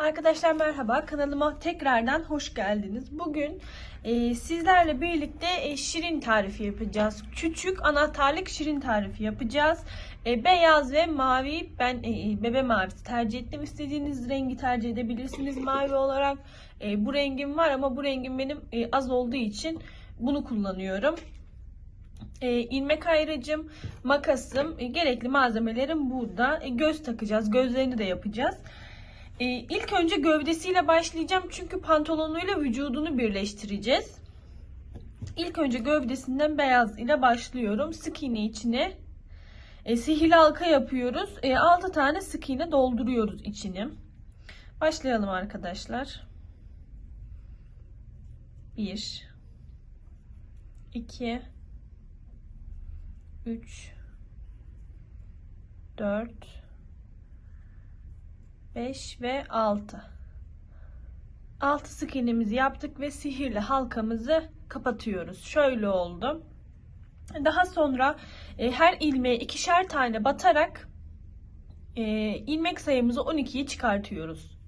Arkadaşlar merhaba kanalıma tekrardan hoş geldiniz. Bugün e, sizlerle birlikte e, şirin tarifi yapacağız. Küçük anahtarlık şirin tarifi yapacağız. E, beyaz ve mavi ben e, bebe mavisi tercih ettim. İstediğiniz rengi tercih edebilirsiniz mavi olarak. E, bu rengim var ama bu rengim benim e, az olduğu için bunu kullanıyorum. E, ilmek ayracım, makasım, e, gerekli malzemelerim burada. E, göz takacağız, gözlerini de yapacağız. Ee, ilk önce gövdesiyle başlayacağım çünkü pantolonuyla vücudunu birleştireceğiz. İlk önce gövdesinden beyaz ile başlıyorum. Sık iğne içine e, sihirli halka yapıyoruz. E, 6 tane sık iğne dolduruyoruz içini. Başlayalım arkadaşlar. 1 2 3 4 5 ve 6. 6 sık iğnemizi yaptık ve sihirli halkamızı kapatıyoruz. Şöyle oldu. Daha sonra e, her ilmeğe ikişer tane batarak e, ilmek sayımızı 12'yi çıkartıyoruz.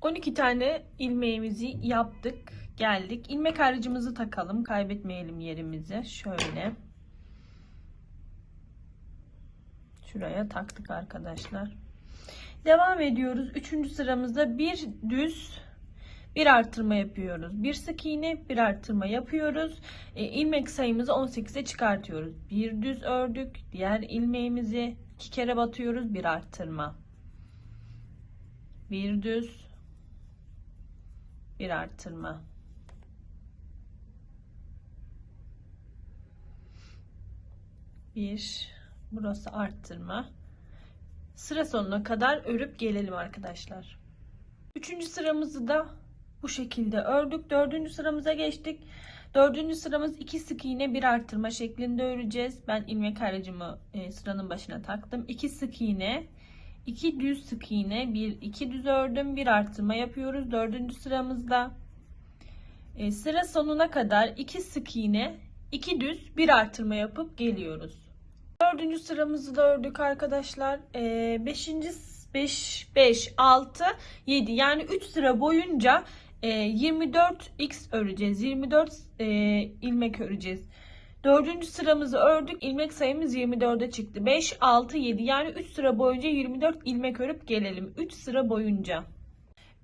12 tane ilmeğimizi yaptık. Geldik. İlmek harcımızı takalım. Kaybetmeyelim yerimizi. Şöyle. Şuraya taktık arkadaşlar. Devam ediyoruz. Üçüncü sıramızda bir düz bir artırma yapıyoruz. Bir sık iğne bir artırma yapıyoruz. E, ilmek sayımızı 18'e çıkartıyoruz. Bir düz ördük. Diğer ilmeğimizi iki kere batıyoruz. Bir artırma. Bir düz bir artırma. Bir burası arttırma. Sıra sonuna kadar örüp gelelim arkadaşlar. Üçüncü sıramızı da bu şekilde ördük. Dördüncü sıramıza geçtik. Dördüncü sıramız iki sık iğne bir artırma şeklinde öreceğiz. Ben ilmek harcımı e, sıranın başına taktım. İki sık iğne, iki düz sık iğne, bir iki düz ördüm, bir artırma yapıyoruz. Dördüncü sıramızda e, sıra sonuna kadar iki sık iğne, iki düz, bir artırma yapıp geliyoruz. Dördüncü sıramızı da ördük arkadaşlar. Ee, beşinci 5, 5, 6, 7 yani 3 sıra boyunca e, 24x öreceğiz. 24 e, ilmek öreceğiz. Dördüncü sıramızı ördük. ilmek sayımız 24'e çıktı. 5, 6, 7 yani 3 sıra boyunca 24 ilmek örüp gelelim. 3 sıra boyunca.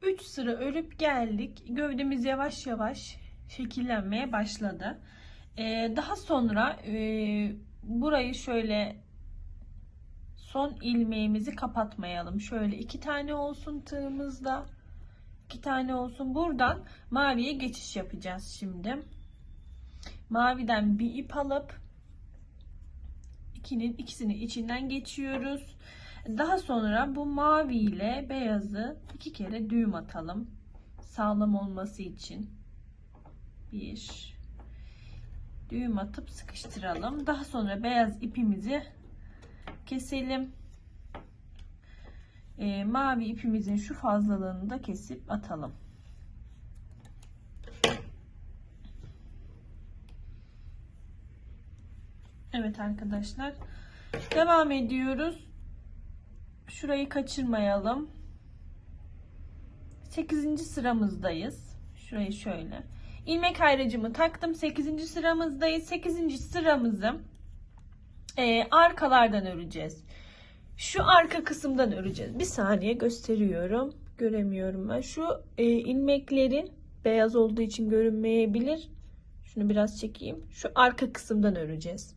3 sıra örüp geldik. Gövdemiz yavaş yavaş şekillenmeye başladı. Ee, daha sonra e, burayı şöyle son ilmeğimizi kapatmayalım. Şöyle iki tane olsun tığımızda. iki tane olsun. Buradan maviye geçiş yapacağız şimdi. Maviden bir ip alıp ikinin ikisini içinden geçiyoruz. Daha sonra bu mavi ile beyazı iki kere düğüm atalım. Sağlam olması için. Bir düğüm atıp sıkıştıralım. Daha sonra beyaz ipimizi keselim. Ee, mavi ipimizin şu fazlalığını da kesip atalım. Evet arkadaşlar. Devam ediyoruz. Şurayı kaçırmayalım. 8. sıramızdayız. Şurayı şöyle. İlmek ayracımı taktım. 8. sıramızdayız. 8. sıramızı e, arkalardan öreceğiz. Şu arka kısımdan öreceğiz. Bir saniye gösteriyorum. Göremiyorum ben. Şu e, ilmekleri beyaz olduğu için görünmeyebilir. Şunu biraz çekeyim. Şu arka kısımdan öreceğiz.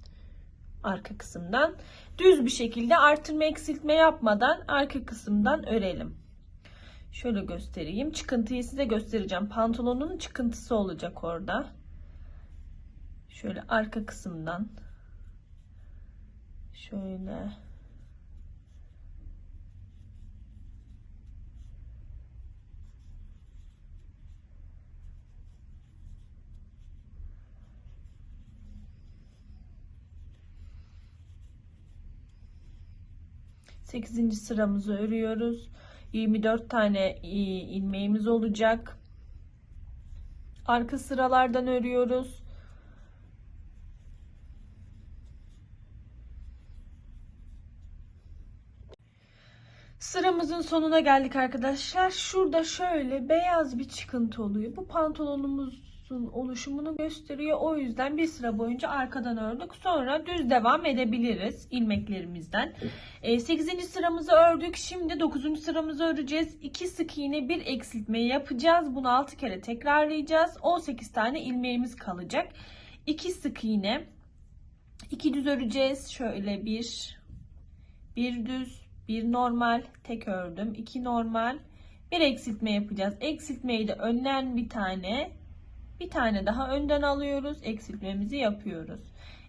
Arka kısımdan. Düz bir şekilde artırma eksiltme yapmadan arka kısımdan örelim. Şöyle göstereyim. Çıkıntıyı size göstereceğim. Pantolonun çıkıntısı olacak orada. Şöyle arka kısımdan. Şöyle. Sekizinci sıramızı örüyoruz. 24 tane ilmeğimiz olacak. Arka sıralardan örüyoruz. Sıramızın sonuna geldik arkadaşlar. Şurada şöyle beyaz bir çıkıntı oluyor. Bu pantolonumuzun oluşumunu gösteriyor. O yüzden bir sıra boyunca arkadan ördük. Sonra düz devam edebiliriz ilmeklerimizden. 8. sıramızı ördük. Şimdi 9. sıramızı öreceğiz. 2 sık iğne bir eksiltme yapacağız. Bunu 6 kere tekrarlayacağız. 18 tane ilmeğimiz kalacak. 2 sık iğne. 2 düz öreceğiz. Şöyle bir bir düz bir normal tek ördüm. iki normal bir eksiltme yapacağız. Eksiltmeyi de önden bir tane bir tane daha önden alıyoruz. Eksiltmemizi yapıyoruz.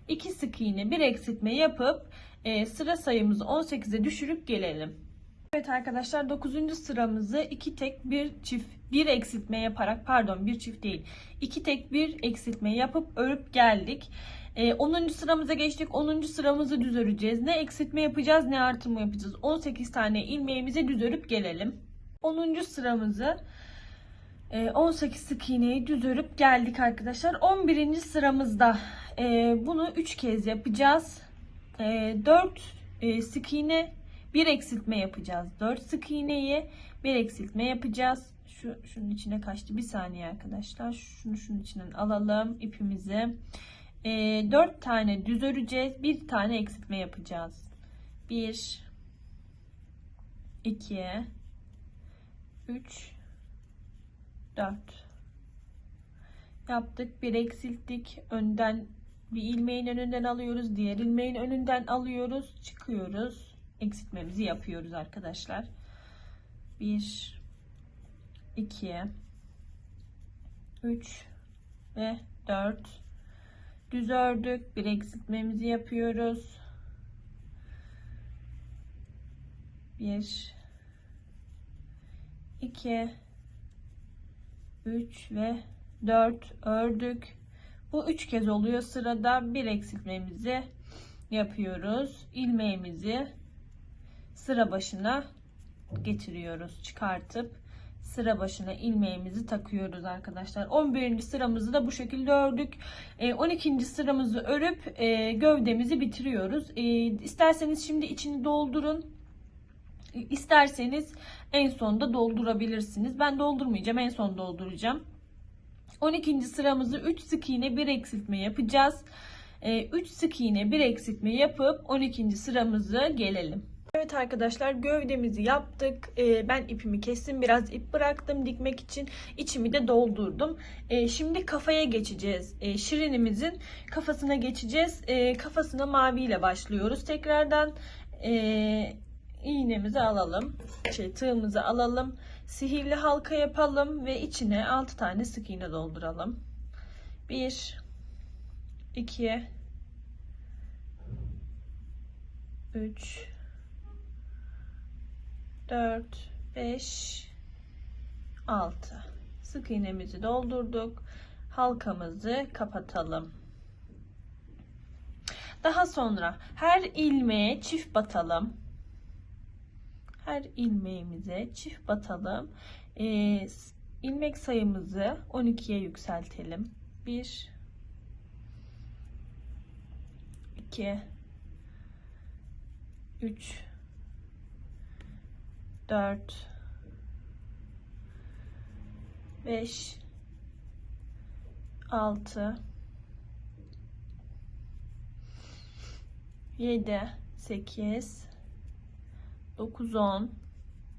2 sık iğne bir eksiltme yapıp e, sıra sayımızı 18'e düşürüp gelelim. Evet arkadaşlar 9. sıramızı iki tek bir çift bir eksiltme yaparak pardon bir çift değil iki tek bir eksiltme yapıp örüp geldik. Ee, 10. sıramıza geçtik. 10. sıramızı düz öreceğiz. Ne eksiltme yapacağız ne artırma yapacağız. 18 tane ilmeğimizi düz örüp gelelim. 10. sıramızı e, 18 sık iğneyi düz örüp geldik arkadaşlar. 11. sıramızda e, bunu 3 kez yapacağız. E, 4 e, sık iğne bir eksiltme yapacağız. 4 sık iğneyi bir eksiltme yapacağız. Şu şunun içine kaçtı. Bir saniye arkadaşlar. Şunu şunun içinden alalım ipimizi. E, 4 tane düz öreceğiz. Bir tane eksiltme yapacağız. 1 2 3 4 yaptık. Bir eksilttik. Önden bir ilmeğin önünden alıyoruz. Diğer ilmeğin önünden alıyoruz. Çıkıyoruz. Eksiltmemizi yapıyoruz arkadaşlar. 1 2 3 ve 4 düz ördük. Bir eksiltmemizi yapıyoruz. 1 2 3 ve 4 ördük. Bu 3 kez oluyor. Sırada bir eksiltmemizi yapıyoruz. İlmeğimizi sıra başına getiriyoruz. Çıkartıp sıra başına ilmeğimizi takıyoruz arkadaşlar. 11. sıramızı da bu şekilde ördük. 12. E, sıramızı örüp e, gövdemizi bitiriyoruz. E, isterseniz şimdi içini doldurun. İsterseniz en sonda doldurabilirsiniz. Ben doldurmayacağım. En son dolduracağım. 12. sıramızı 3 sık iğne bir eksiltme yapacağız. 3 sık iğne bir eksiltme yapıp 12. sıramızı gelelim. Evet arkadaşlar gövdemizi yaptık. Ee, ben ipimi kestim. Biraz ip bıraktım dikmek için. İçimi de doldurdum. Ee, şimdi kafaya geçeceğiz. Ee, şirinimizin kafasına geçeceğiz. Ee, kafasına maviyle başlıyoruz. Tekrardan e, iğnemizi alalım. Şey, tığımızı alalım. Sihirli halka yapalım ve içine 6 tane sık iğne dolduralım. 1 2 3 4 5 6 sık iğnemizi doldurduk halkamızı kapatalım daha sonra her ilmeğe çift batalım her ilmeğimize çift batalım. Ee, ilmek sayımızı 12'ye yükseltelim. 1 2 3 4 5 6 7 8 9 10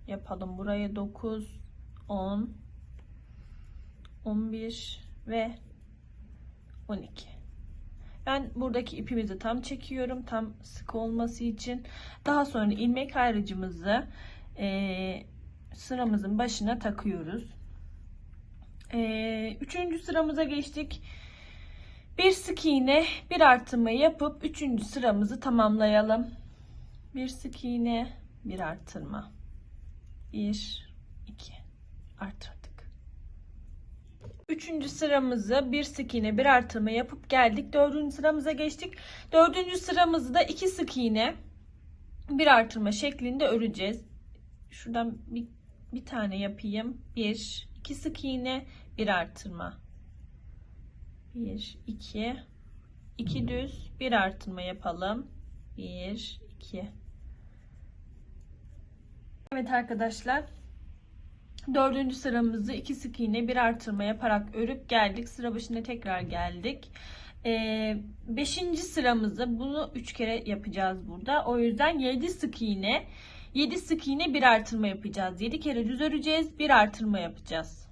yapalım buraya 9 10 11 ve 12 ben buradaki ipimizi tam çekiyorum tam sık olması için daha sonra ilmek ayrıcımızı e, sıramızın başına takıyoruz. E, üçüncü sıramıza geçtik. Bir sık iğne, bir artırma yapıp üçüncü sıramızı tamamlayalım. Bir sık iğne, bir artırma. Bir, iki, artırdık. Üçüncü sıramızı bir sık iğne, bir artırma yapıp geldik. Dördüncü sıramıza geçtik. Dördüncü sıramızı da iki sık iğne, bir artırma şeklinde öreceğiz şuradan bir, bir tane yapayım. Bir, iki sık iğne, bir artırma. Bir, iki, iki düz, bir artırma yapalım. Bir, iki. Evet arkadaşlar. Dördüncü sıramızı iki sık iğne bir artırma yaparak örüp geldik. Sıra başına tekrar geldik. Ee, beşinci sıramızı bunu üç kere yapacağız burada. O yüzden 7 sık iğne 7 sık iğne bir artırma yapacağız. 7 kere düz öreceğiz. Bir artırma yapacağız.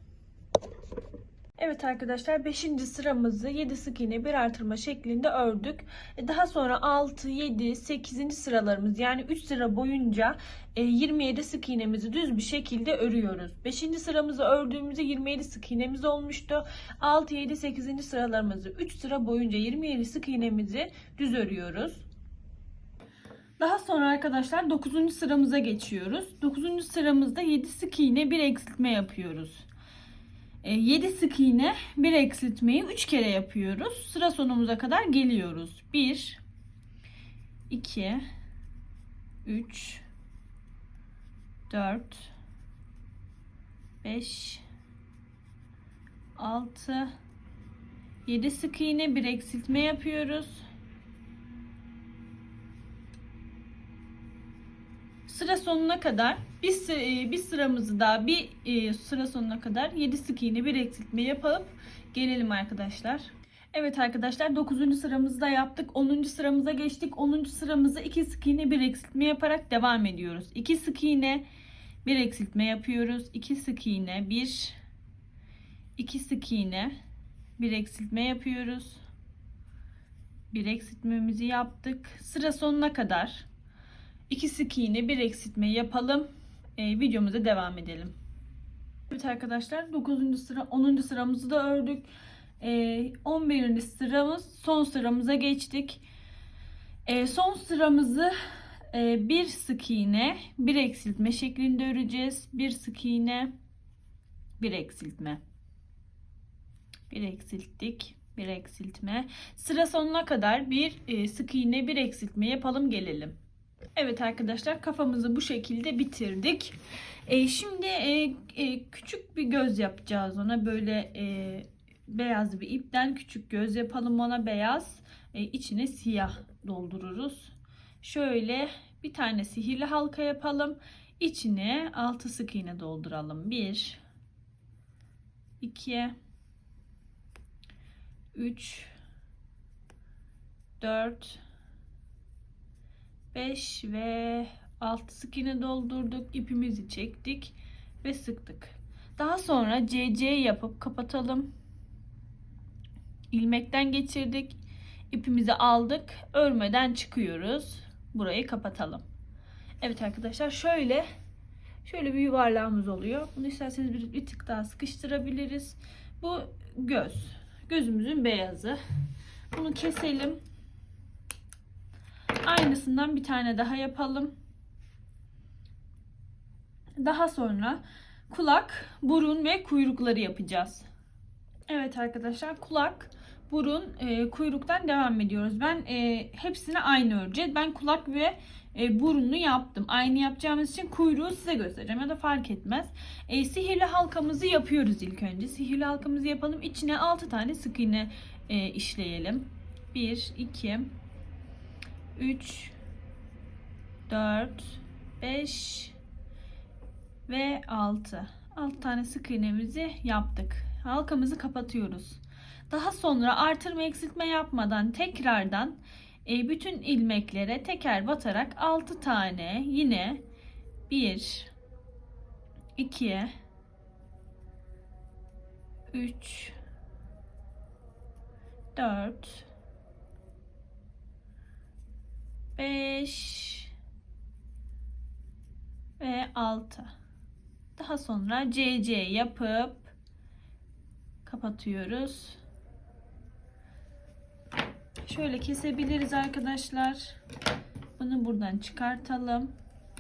Evet arkadaşlar 5. sıramızı 7 sık iğne bir artırma şeklinde ördük. E, Daha sonra 6, 7, 8. sıralarımız yani 3 sıra boyunca e, 27 sık iğnemizi düz bir şekilde örüyoruz. 5. sıramızı ördüğümüzde 27 sık iğnemiz olmuştu. 6, 7, 8. sıralarımızı 3 sıra boyunca 27 sık iğnemizi düz örüyoruz. Daha sonra arkadaşlar 9. sıramıza geçiyoruz. 9. sıramızda 7 sık iğne bir eksiltme yapıyoruz. 7 sık iğne bir eksiltmeyi 3 kere yapıyoruz. Sıra sonumuza kadar geliyoruz. 1 2 3 4 5 6 7 sık iğne bir eksiltme yapıyoruz. Sıra sonuna kadar bir, e, bir sıramızı daha bir sıra sonuna kadar 7 sık iğne bir eksiltme yapıp gelelim arkadaşlar. Evet arkadaşlar 9. sıramızda yaptık. 10. sıramıza geçtik. 10. sıramızda 2 sık iğne bir eksiltme yaparak devam ediyoruz. 2 sık iğne bir eksiltme yapıyoruz. 2 sık iğne 1 2 sık iğne bir eksiltme yapıyoruz. Bir eksiltmemizi yaptık. Sıra sonuna kadar 2 sık iğne bir eksiltme yapalım. Ee, videomuza devam edelim. Evet arkadaşlar 9. sıra 10. sıramızı da ördük. Ee, 11. sıramız son sıramıza geçtik. Ee, son sıramızı e, bir sık iğne bir eksiltme şeklinde öreceğiz. Bir sık iğne bir eksiltme. Bir eksilttik. Bir eksiltme. Sıra sonuna kadar bir e, sık iğne bir eksiltme yapalım gelelim. Evet arkadaşlar kafamızı bu şekilde bitirdik. E, şimdi e, e, küçük bir göz yapacağız ona böyle e, beyaz bir ipten küçük göz yapalım ona beyaz e, içine siyah doldururuz. Şöyle bir tane sihirli halka yapalım. İçine 6 sık iğne dolduralım. 1 2 3 4 5 ve 6 sık iğne doldurduk. ipimizi çektik ve sıktık. Daha sonra CC yapıp kapatalım. İlmekten geçirdik. ipimizi aldık. Örmeden çıkıyoruz. Burayı kapatalım. Evet arkadaşlar şöyle şöyle bir yuvarlağımız oluyor. Bunu isterseniz bir, bir tık daha sıkıştırabiliriz. Bu göz. Gözümüzün beyazı. Bunu keselim. Aynısından bir tane daha yapalım. Daha sonra kulak, burun ve kuyrukları yapacağız. Evet arkadaşlar kulak, burun, e, kuyruktan devam ediyoruz. Ben e, hepsini aynı öreceğiz. Ben kulak ve e, burunu yaptım. Aynı yapacağımız için kuyruğu size göstereceğim ya da fark etmez. E, sihirli halkamızı yapıyoruz ilk önce. Sihirli halkamızı yapalım. İçine 6 tane sık iğne e, işleyelim. 1, 2, 3 4 5 ve 6 6 tane sık iğnemizi yaptık. Halkamızı kapatıyoruz. Daha sonra artırma eksiltme yapmadan tekrardan e, bütün ilmeklere teker batarak 6 tane yine 1 2 3 4 5 ve 6. Daha sonra CC yapıp kapatıyoruz. Şöyle kesebiliriz arkadaşlar. Bunu buradan çıkartalım.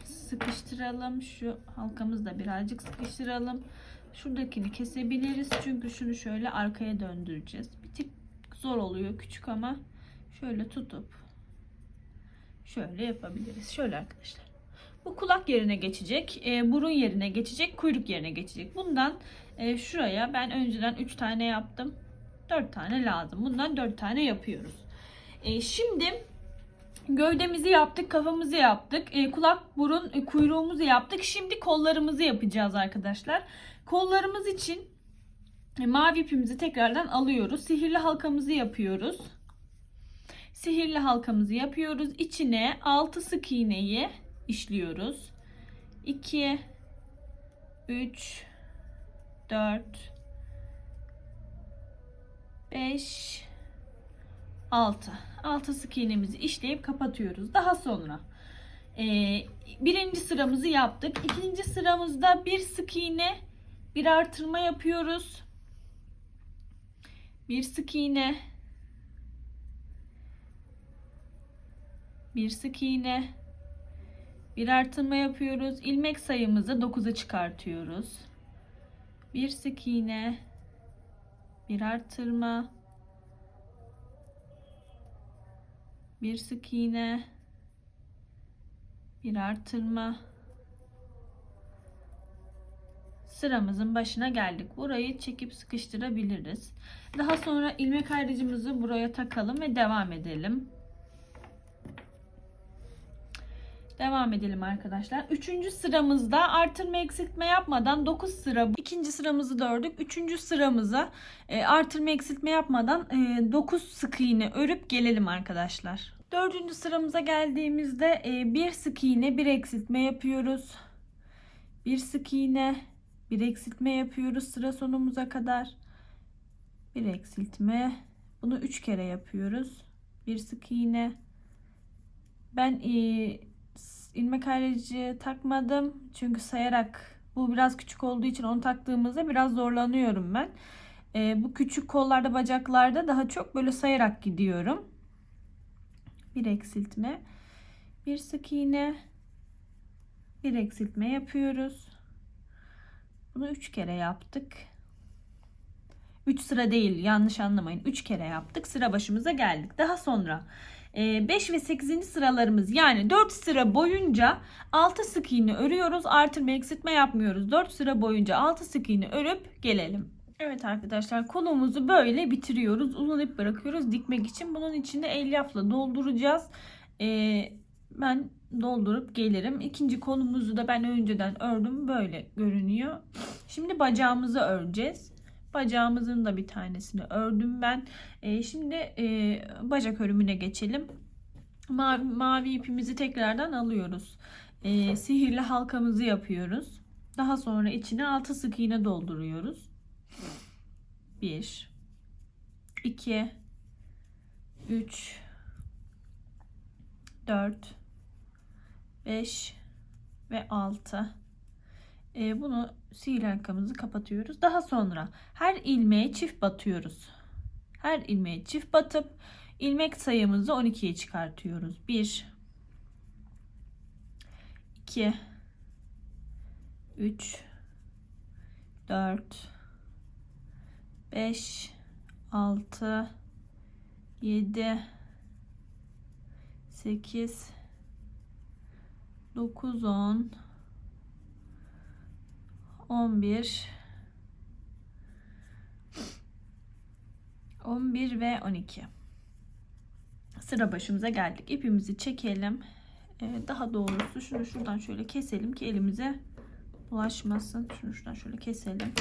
Sıkıştıralım. Şu halkamızı da birazcık sıkıştıralım. Şuradakini kesebiliriz. Çünkü şunu şöyle arkaya döndüreceğiz. Bir tık zor oluyor küçük ama şöyle tutup şöyle yapabiliriz. Şöyle arkadaşlar. Bu kulak yerine geçecek, e, burun yerine geçecek, kuyruk yerine geçecek. Bundan e, şuraya ben önceden 3 tane yaptım. 4 tane lazım. Bundan 4 tane yapıyoruz. E, şimdi Gövdemizi yaptık, kafamızı yaptık, e, kulak, burun, e, kuyruğumuzu yaptık. Şimdi kollarımızı yapacağız arkadaşlar. Kollarımız için e, mavi ipimizi tekrardan alıyoruz. Sihirli halkamızı yapıyoruz. Sihirli halkamızı yapıyoruz. İçine 6 sık iğneyi işliyoruz. 2 3 4 5 6 6 sık iğnemizi işleyip kapatıyoruz. Daha sonra e, birinci sıramızı yaptık. İkinci sıramızda bir sık iğne bir artırma yapıyoruz. Bir sık iğne bir sık iğne bir artırma yapıyoruz. İlmek sayımızı 9'a çıkartıyoruz. Bir sık iğne bir artırma bir sık iğne bir artırma sıramızın başına geldik. Burayı çekip sıkıştırabiliriz. Daha sonra ilmek ayrıcımızı buraya takalım ve devam edelim. Devam edelim arkadaşlar. Üçüncü sıramızda artırma eksiltme yapmadan 9 sıra. ikinci sıramızı da ördük. Üçüncü sıramıza e, artırma eksiltme yapmadan e, 9 sık iğne örüp gelelim arkadaşlar. Dördüncü sıramıza geldiğimizde e, bir sık iğne bir eksiltme yapıyoruz. Bir sık iğne bir eksiltme yapıyoruz sıra sonumuza kadar. Bir eksiltme. Bunu 3 kere yapıyoruz. Bir sık iğne. Ben e, ilmek ayrıcı takmadım. Çünkü sayarak bu biraz küçük olduğu için onu taktığımızda biraz zorlanıyorum ben. E, bu küçük kollarda bacaklarda daha çok böyle sayarak gidiyorum. Bir eksiltme. Bir sık iğne. Bir eksiltme yapıyoruz. Bunu 3 kere yaptık. 3 sıra değil yanlış anlamayın. 3 kere yaptık. Sıra başımıza geldik. Daha sonra 5 ve 8. sıralarımız yani 4 sıra boyunca 6 sık iğne örüyoruz. Artırma eksiltme yapmıyoruz. 4 sıra boyunca 6 sık iğne örüp gelelim. Evet arkadaşlar kolumuzu böyle bitiriyoruz. Uzun ip bırakıyoruz dikmek için. Bunun içinde elyafla dolduracağız. Ee, ben doldurup gelirim. İkinci kolumuzu da ben önceden ördüm. Böyle görünüyor. Şimdi bacağımızı öreceğiz. Bacağımızın da bir tanesini ördüm ben. Ee, şimdi e, bacak örümüne geçelim. Mavi, mavi ipimizi tekrardan alıyoruz. Ee, sihirli halkamızı yapıyoruz. Daha sonra içine 6 sık iğne dolduruyoruz. 1 2 3 4 5 ve 6 ee, bunu sihirli halkamızı kapatıyoruz. Daha sonra her ilmeğe çift batıyoruz. Her ilmeğe çift batıp ilmek sayımızı 12'ye çıkartıyoruz. 1 2 3 4 5 6 7 8 9 10 11 11 ve 12 sıra başımıza geldik ipimizi çekelim ee, daha doğrusu şunu şuradan şöyle keselim ki elimize bulaşmasın şunu şuradan şöyle keselim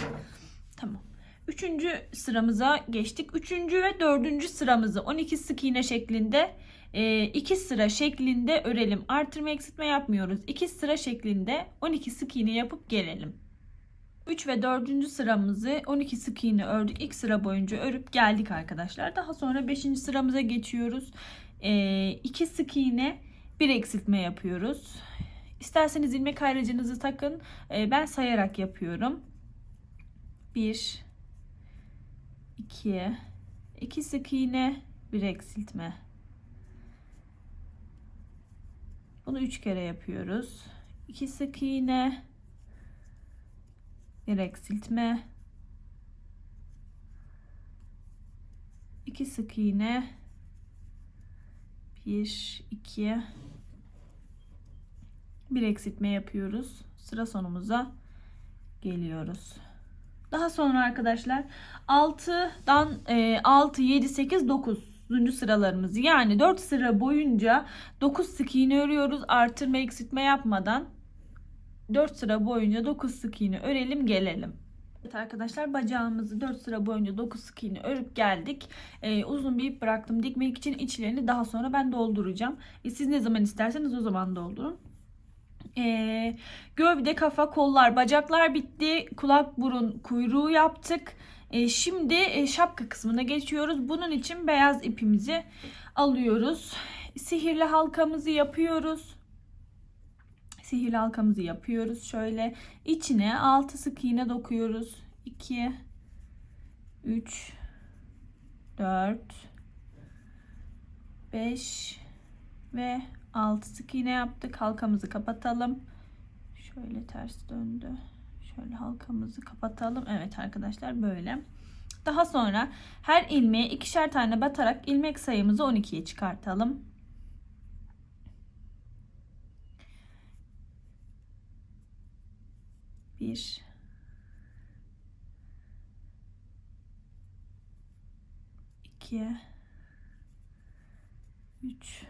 tamam Üçüncü sıramıza geçtik. Üçüncü ve dördüncü sıramızı 12 sık iğne şeklinde e, iki sıra şeklinde örelim. Artırma eksiltme yapmıyoruz. 2 sıra şeklinde 12 sık iğne yapıp gelelim. 3 ve 4. sıramızı 12 sık iğne ördük. İlk sıra boyunca örüp geldik arkadaşlar. Daha sonra 5. sıramıza geçiyoruz. 2 e, sık iğne bir eksiltme yapıyoruz. İsterseniz ilmek ayracınızı takın. E, ben sayarak yapıyorum. 1 2 2 sık iğne bir eksiltme bunu 3 kere yapıyoruz 2 sık iğne bir eksiltme 2 sık iğne. 1 2 bir eksiltme yapıyoruz. Sıra sonumuza geliyoruz. Daha sonra arkadaşlar 6'dan 6, 7, 8, 9 9. sıralarımızı yani 4 sıra boyunca 9 sık iğne örüyoruz. Artırma eksiltme yapmadan 4 sıra boyunca 9 sık iğne örelim gelelim. Evet arkadaşlar bacağımızı 4 sıra boyunca 9 sık iğne örüp geldik. Ee, uzun bir ip bıraktım dikmek için içlerini daha sonra ben dolduracağım. E, siz ne zaman isterseniz o zaman doldurun. Ee, gövde, kafa, kollar, bacaklar bitti. Kulak, burun, kuyruğu yaptık. Ee, şimdi e, şapka kısmına geçiyoruz. Bunun için beyaz ipimizi alıyoruz. Sihirli halkamızı yapıyoruz. Sihirli halkamızı yapıyoruz. Şöyle içine 6 sık iğne dokuyoruz. 2 3 4 5 ve 6 sık iğne yaptık. Halkamızı kapatalım. Şöyle ters döndü. Şöyle halkamızı kapatalım. Evet arkadaşlar böyle. Daha sonra her ilmeğe ikişer tane batarak ilmek sayımızı 12'ye çıkartalım. Bir, iki, üç,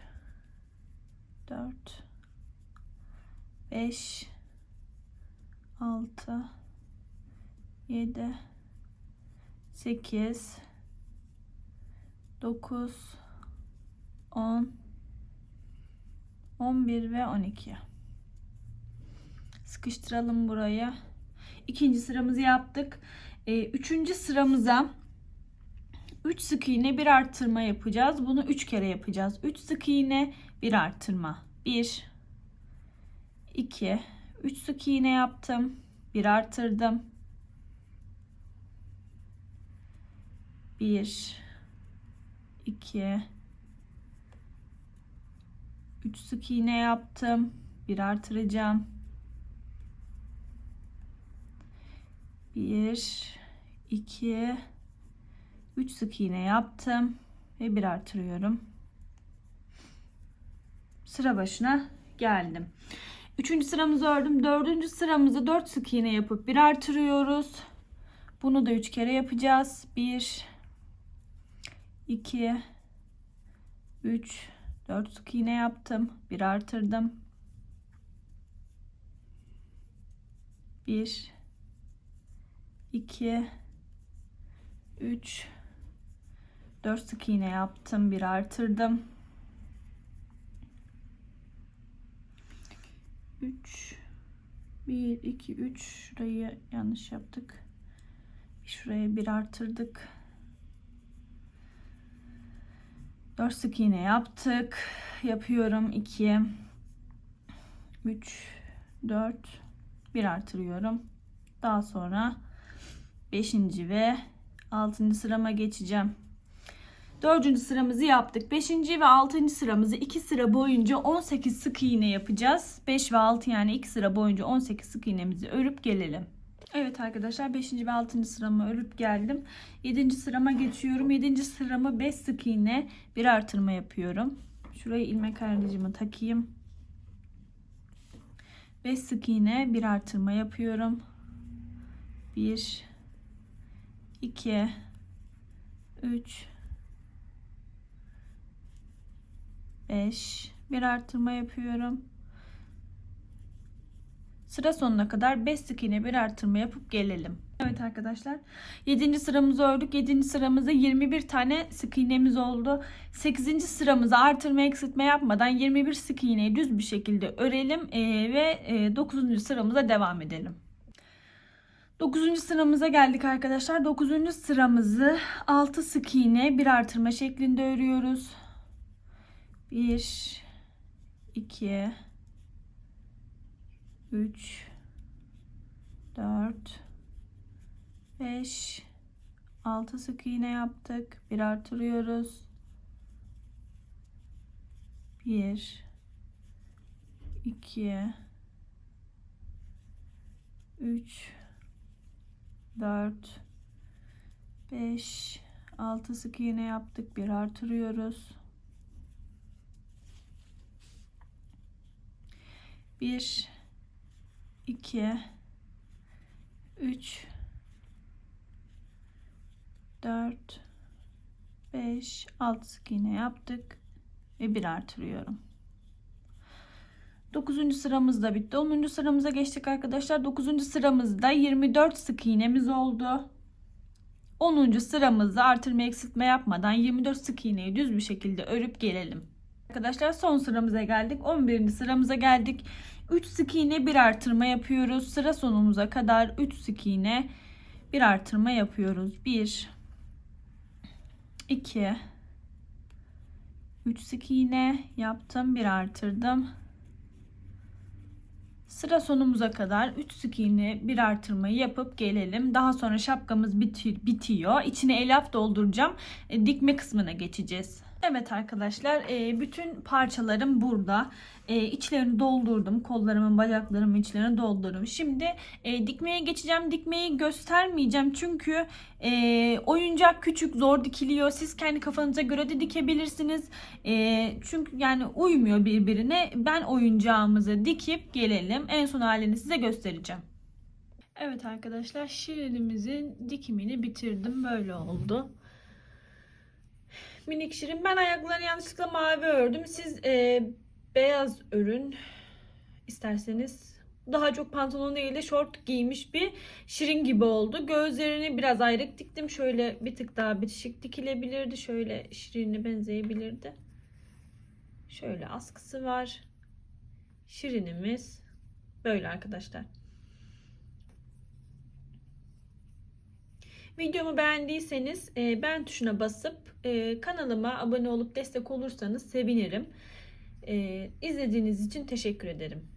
dört, beş, altı, yedi, sekiz, dokuz, on, on bir ve on iki. Sıkıştıralım buraya. İkinci sıramızı yaptık. Ee, üçüncü sıramıza 3 sık iğne bir artırma yapacağız. Bunu 3 kere yapacağız. 3 sık iğne bir artırma. 1 2 3 sık iğne yaptım. Bir artırdım. 1 2 3 sık iğne yaptım. Bir artıracağım. 1 2 3 sık iğne yaptım ve bir artırıyorum. Sıra başına geldim. Üçüncü sıramızı ördüm. Dördüncü sıramızı 4 sık iğne yapıp bir artırıyoruz. Bunu da 3 kere yapacağız. 1 2 3 4 sık iğne yaptım. Bir artırdım. 1 2 3 4 sık iğne yaptım bir artırdım. 3 1 2 3 şurayı yanlış yaptık. Şuraya bir artırdık. 4 sık iğne yaptık. Yapıyorum 2 3 4 bir artırıyorum. Daha sonra 5. ve 6. sırama geçeceğim. 4. sıramızı yaptık. 5. ve 6. sıramızı 2 sıra boyunca 18 sık iğne yapacağız. 5 ve 6 yani 2 sıra boyunca 18 sık iğnemizi örüp gelelim. Evet arkadaşlar 5. ve 6. sıramı örüp geldim. 7. sırama geçiyorum. 7. sıramı 5 sık iğne bir artırma yapıyorum. Şuraya ilmek harcımı takayım. 5 sık iğne bir artırma yapıyorum. 1 2 3 5 bir artırma yapıyorum. Sıra sonuna kadar 5 sık iğne bir artırma yapıp gelelim. Evet arkadaşlar 7. sıramızı ördük. 7. sıramızda 21 tane sık iğnemiz oldu. 8. sıramızı artırma eksiltme yapmadan 21 sık iğneyi düz bir şekilde örelim ve e, 9. sıramıza devam edelim. 9. sıramıza geldik arkadaşlar. 9. sıramızı 6 sık iğne bir artırma şeklinde örüyoruz. 1 2 3 4 5 6 sık iğne yaptık. Bir artırıyoruz. 1 2 3 4 5 6 sık iğne yaptık. Bir artırıyoruz. 1 2 3 4 5 6 sık iğne yaptık. Ve bir artırıyorum. 9. sıramız da bitti. 10. sıramıza geçtik arkadaşlar. 9. sıramızda 24 sık iğnemiz oldu. 10. sıramızda artırma eksiltme yapmadan 24 sık iğneyi düz bir şekilde örüp gelelim. Arkadaşlar son sıramıza geldik. 11. sıramıza geldik. 3 sık iğne bir artırma yapıyoruz. Sıra sonumuza kadar 3 sık iğne bir artırma yapıyoruz. 1 2 3 sık iğne yaptım. Bir artırdım. Sıra sonumuza kadar 3 sık iğne bir artırmayı yapıp gelelim. Daha sonra şapkamız biti- bitiyor. İçine elyaf dolduracağım. E, Dikme kısmına geçeceğiz. Evet arkadaşlar e, bütün parçalarım burada. E, içlerini doldurdum. Kollarımın bacaklarımın içlerini doldurdum. Şimdi e, dikmeye geçeceğim. Dikmeyi göstermeyeceğim. Çünkü oyuncak küçük zor dikiliyor. Siz kendi kafanıza göre de dikebilirsiniz. Çünkü yani uymuyor birbirine. Ben oyuncağımızı dikip gelelim. En son halini size göstereceğim. Evet arkadaşlar şirinimizin dikimini bitirdim. Böyle oldu. Minik şirin. Ben ayaklarını yanlışlıkla mavi ördüm. Siz e, beyaz örün isterseniz. Daha çok pantolon değil de şort giymiş bir şirin gibi oldu. Gözlerini biraz ayrık diktim. Şöyle bir tık daha bitişik dikilebilirdi. Şöyle şirine benzeyebilirdi. Şöyle askısı var. Şirinimiz böyle arkadaşlar. Videomu beğendiyseniz e, beğen tuşuna basıp e, kanalıma abone olup destek olursanız sevinirim. E, izlediğiniz için teşekkür ederim.